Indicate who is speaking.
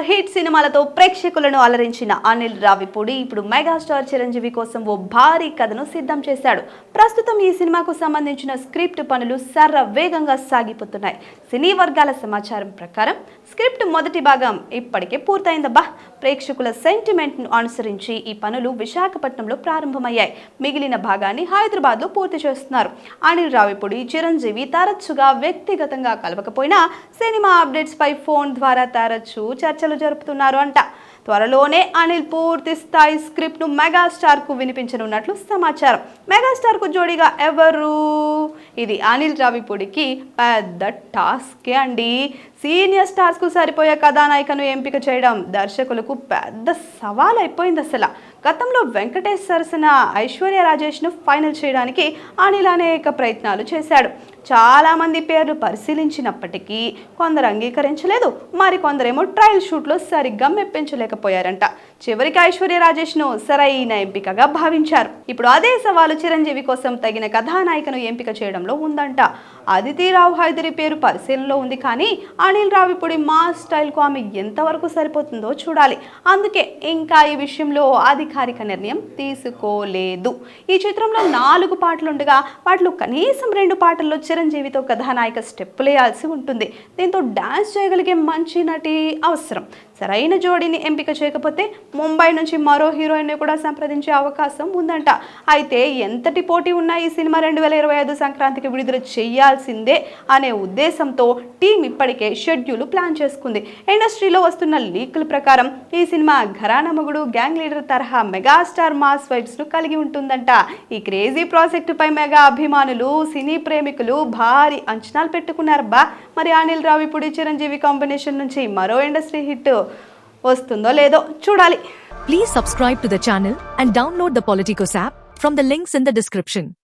Speaker 1: Hit సినిమాలతో ప్రేక్షకులను అలరించిన అనిల్ రావిపూడి ఇప్పుడు మెగాస్టార్ చిరంజీవి కోసం ఓ భారీ కథను సిద్ధం చేశాడు. ప్రస్తుతం ఈ సినిమాకు సంబంధించిన స్క్రిప్ట్ పనులు సర్ర వేగంగా సాగిపోతున్నాయి. సినీ వర్గాల సమాచారం ప్రకారం స్క్రిప్ట్ మొదటి భాగం ఇప్పటికే పూర్తయిందబ్బా. ప్రేక్షకుల సెంటిమెంట్ను అనుసరించి ఈ పనులు విశాఖపట్నంలో ప్రారంభమయ్యాయి. మిగిలిన భాగాన్ని హైదరాబాద్లో పూర్తి చేస్తున్నారు. అనిల్ రావిపూడి చిరంజీవి తరచుగా వ్యక్తిగతంగా కలవకపోయినా సినిమా అప్డేట్స్ పై ఫోన్ ద్వారా తరచూ చర్చలు జరుపుతున్నారు అంట. త్వరలోనే అనిల్ పూర్తి స్థాయి స్క్రిప్ట్ను మెగాస్టార్కు వినిపించనున్నట్లు సమాచారం. మెగాస్టార్కు జోడీగా ఎవరు? ఇది అనిల్ రావిపూడికి పెద్ద టాస్కే అండి. సీనియర్ స్టార్స్కు సరిపోయే కథానాయికను ఎంపిక చేయడం దర్శకులకు పెద్ద సవాల్ అయిపోయింది అసలు. గతంలో వెంకటేష్ సరసన ఐశ్వర్య రాజేష్ను ఫైనల్ చేయడానికి అనిల్ అనేక ప్రయత్నాలు చేశాడు. చాలామంది పేర్లు పరిశీలించినప్పటికీ కొందరు అంగీకరించలేదు. మరి కొందరేమో ట్రయల్ షూట్లో సరిగ్గా మెప్పించలేకపోయారంట. చివరికి ఐశ్వర్య రాజేష్ను సరైన ఎంపికగా భావించారు. ఇప్పుడు అదే సవాలు చిరంజీవి కోసం తగిన కథానాయికను ఎంపిక చేయడంలో ఉందంట. అదితిరావు హైదరి పేరు పరిశీలనలో ఉంది కానీ అనిల్ రావిపూడి మా స్టైల్కు ఆమె ఎంతవరకు సరిపోతుందో చూడాలి. అందుకే ఇంకా ఈ విషయంలో అధికారిక నిర్ణయం తీసుకోలేదు. ఈ చిత్రంలో నాలుగు పాటలుండగా వాటిలో కనీసం రెండు పాటల్లో చిరంజీవితో కథానాయిక స్టెప్పులు వేయాల్సి ఉంటుంది. దీంతో డాన్స్ చేయగలిగే మంచి నటి అవసరం. సరైన జోడీని ఎంపిక చేయకపోతే ముంబై నుంచి మరో హీరోయిన్ కూడా సంప్రదించే అవకాశం ఉందంట. అయితే ఎంతటి పోటీ ఉన్నా ఈ సినిమా రెండు వేల ఇరవై ఐదు సంక్రాంతికి విడుదల చేయాల్సిందే అనే ఉద్దేశంతో టీం ఇప్పటికే షెడ్యూల్ ప్లాన్ చేసుకుంది. ఇండస్ట్రీలో వస్తున్న లీకుల ప్రకారం ఈ cinema Gharana Mogudu gang leader తరహా మెగాస్టార్ మాస్ వైబ్స్ను కలిగి ఉంటుందంట. ఈ క్రేజీ ప్రాజెక్టు పై మెగా అభిమానులు సినీ ప్రేమికులు భారీ అంచనాలు పెట్టుకున్నారబ్బా మరి అనిల్ రావిపూడి చిరంజీవి కాంబినేషన్ నుంచి మరో ఇండస్ట్రీ హిట్. వస్తుందో లేదో చూడాలి.
Speaker 2: Please subscribe to the and download the Politicos app from the links in the description